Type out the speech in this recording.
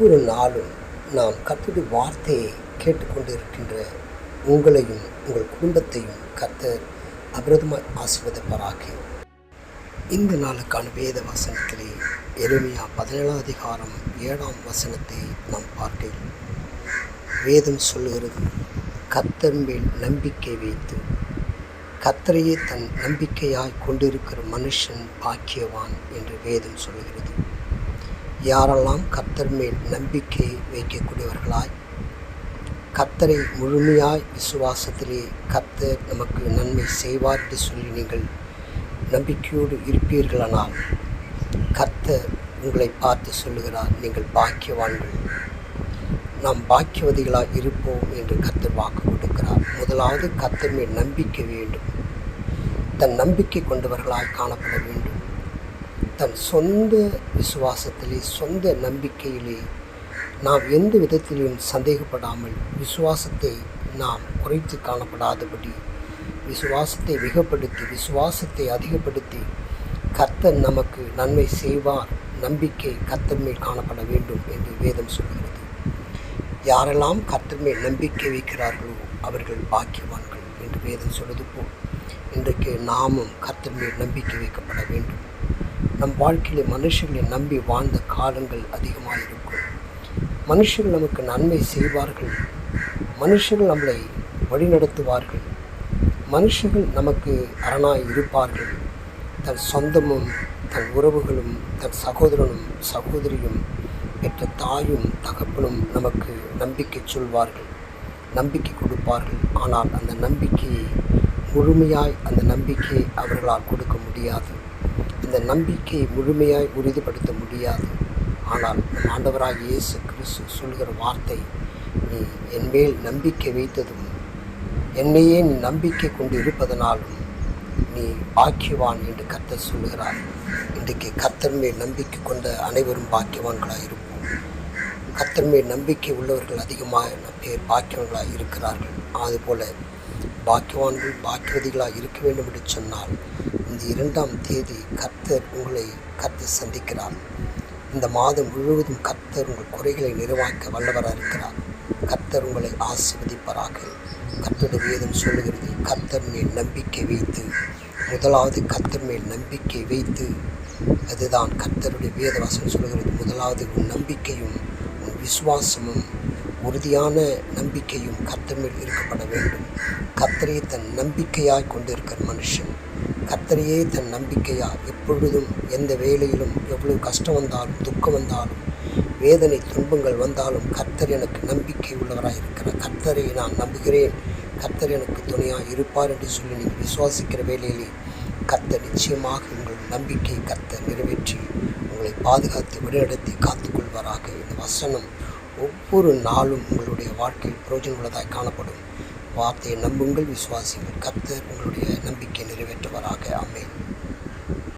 ஒவ்வொரு நாளும் நாம் கத்தது வார்த்தையை கேட்டுக்கொண்டு இருக்கின்ற உங்களையும் உங்கள் குடும்பத்தையும் கர்த்தர் அபிரதமாய் ஆசிர்வதிப்பராக. இந்த நாளுக்கான வேத வசனத்திலே எளிமையா பதினேழாம் அதிகாரம் ஏழாம் வசனத்தை நாம் பார்க்கிறோம் வேதம் சொல்லுகிறது கத்தர் மேல் நம்பிக்கை வைத்து கத்தரையே தன் நம்பிக்கையாய் கொண்டிருக்கிற மனுஷன் பாக்கியவான் என்று வேதம் சொல்லுகிறது. யாரெல்லாம் கர்த்தர் மேல் நம்பிக்கை வைக்கக்கூடியவர்களாய் கர்த்தரை முழுமையாய் விசுவாசத்திலே கர்த்தர் நமக்கு நன்மை செய்வார் என்று சொல்லி நீங்கள் நம்பிக்கையோடு இருப்பீர்களானால் கர்த்தர் உங்களை பார்த்து சொல்லுகிறார் நீங்கள் பாக்கியவான்கள். நாம் பாக்கியவதிகளாக இருப்போம் என்று கர்த்தர் வாக்கு கொடுக்கிறார். முதலாவது கர்த்தர் மேல் நம்பிக்கை வேண்டும். தன் நம்பிக்கை கொண்டவர்களாய் காணப்பட வேண்டும். தன் சொந்த விசுவாசத்திலே சொந்த நம்பிக்கையிலே நாம் எந்த விதத்திலும் சந்தேகப்படாமல் விசுவாசத்தை நாம் குறைத்து காணப்படாதபடி விசுவாசத்தை மிகப்படுத்தி விசுவாசத்தை அதிகப்படுத்தி கர்த்தர் நமக்கு நன்மை செய்வார் நம்பிக்கை கர்த்தர் மேல் காணப்பட வேண்டும் என்று வேதம் சொல்கிறது. யாரெல்லாம் கர்த்தர் மேல் நம்பிக்கை வைக்கிறார்களோ அவர்கள் பாக்கியவான்கள் என்று வேதம் சொல்வது போல் இன்றைக்கு நாமும் கர்த்தர் மேல் நம்பிக்கை வைக்கப்பட வேண்டும். நம் வாழ்க்கையில் மனுஷர்களை நம்பி வாழ்ந்த காலங்கள் அதிகமாக இருக்கும். மனுஷர்கள் நமக்கு நன்மை செய்வார்கள். மனுஷர்கள் நம்மளை வழிநடத்துவார்கள். மனுஷர்கள் நமக்கு அரணாய் இருப்பார்கள். தன் சொந்தமும் தன் உறவுகளும் தன் சகோதரனும் சகோதரியும் பெற்ற தாயும் தகப்பனும் நமக்கு நம்பிக்கை சொல்வார்கள். நம்பிக்கை கொடுப்பார்கள். ஆனால் அந்த நம்பிக்கையை முழுமையாய் அந்த நம்பிக்கையை அவர்களால் கொடுக்க முடியாது. இந்த நம்பிக்கையை முழுமையாய் உறுதிப்படுத்த முடியாது. ஆனால் நம் ஆண்டவராக இயேசு கிறிஸ்து சொல்கிற வார்த்தை நீ என் மேல் நம்பிக்கை வைத்ததும் என்னையே நீ நம்பிக்கை கொண்டு இருப்பதனாலும் நீ பாக்கியவான் என்று கர்த்தர் சொல்கிறார். இன்றைக்கு கர்த்தர் மேல் நம்பிக்கை கொண்ட அனைவரும் பாக்கியவான்களாக இருப்போம். கர்த்தர் மேல் நம்பிக்கை உள்ளவர்கள் அதிகமாக பேர் பாக்கியவான்களாக இருக்கிறார்கள். அதுபோல் பாக்கியவான்கள் பாக்கியவதிகளாக இருக்க வேண்டும் என்று சொன்னால் இந்த இரண்டாம் தேதி கர்த்தர் உங்களை கர்த்தர் சந்திக்கிறார். இந்த மாதம் முழுவதும் கர்த்தர் உங்கள் குறைகளை நிர்வாகிக்க வல்லவராக இருக்கிறார். கர்த்தர் உங்களை ஆசிர்வதிப்பாராக. கர்த்தருடைய வேதம் சொல்லுகிறது கர்த்தர் மேல் நம்பிக்கை வைத்து முதலாவது கர்த்தர் மேல் நம்பிக்கை வைத்து. அதுதான் கர்த்தருடைய வேதவாசம் சொல்கிறது சொல்லுகிறது முதலாவது உன் நம்பிக்கையும் உன் விசுவாசமும் உறுதியான நம்பிக்கையும் கர்த்தர் இருக்கப்பட வேண்டும். கர்த்தரையை தன் நம்பிக்கையாய் கொண்டிருக்கிற மனுஷன். கர்த்தரையே தன் நம்பிக்கையா எப்பொழுதும் எந்த வேலையிலும் எவ்வளவு கஷ்டம் வந்தாலும் துக்கம் வந்தாலும் வேதனை துன்பங்கள் வந்தாலும் கர்த்தர் எனக்கு நம்பிக்கை உள்ளவராக இருக்கிற கர்த்தரை நான் நம்புகிறேன். கர்த்தர் எனக்கு துணையாக இருப்பார் என்று சொல்லி நீங்கள் விசுவாசிக்கிற வேலையிலே கர்த்தர் நிச்சயமாக உங்கள் நம்பிக்கையை கர்த்தர் நிறைவேற்றி உங்களை பாதுகாத்து வழிநடத்தி காத்துக்கொள்வாராக. இந்த வசனம் ஒவ்வொரு நாளும் உங்களுடைய வாழ்க்கையில் பிரயோஜனமுள்ளதாய் காணப்படும். வார்த்தையை நம்புங்கள் விசுவாசிகள் கர்த்தர் உங்களுடைய நம்பிக்கை நிறைவேற்றுவராக. அமையும்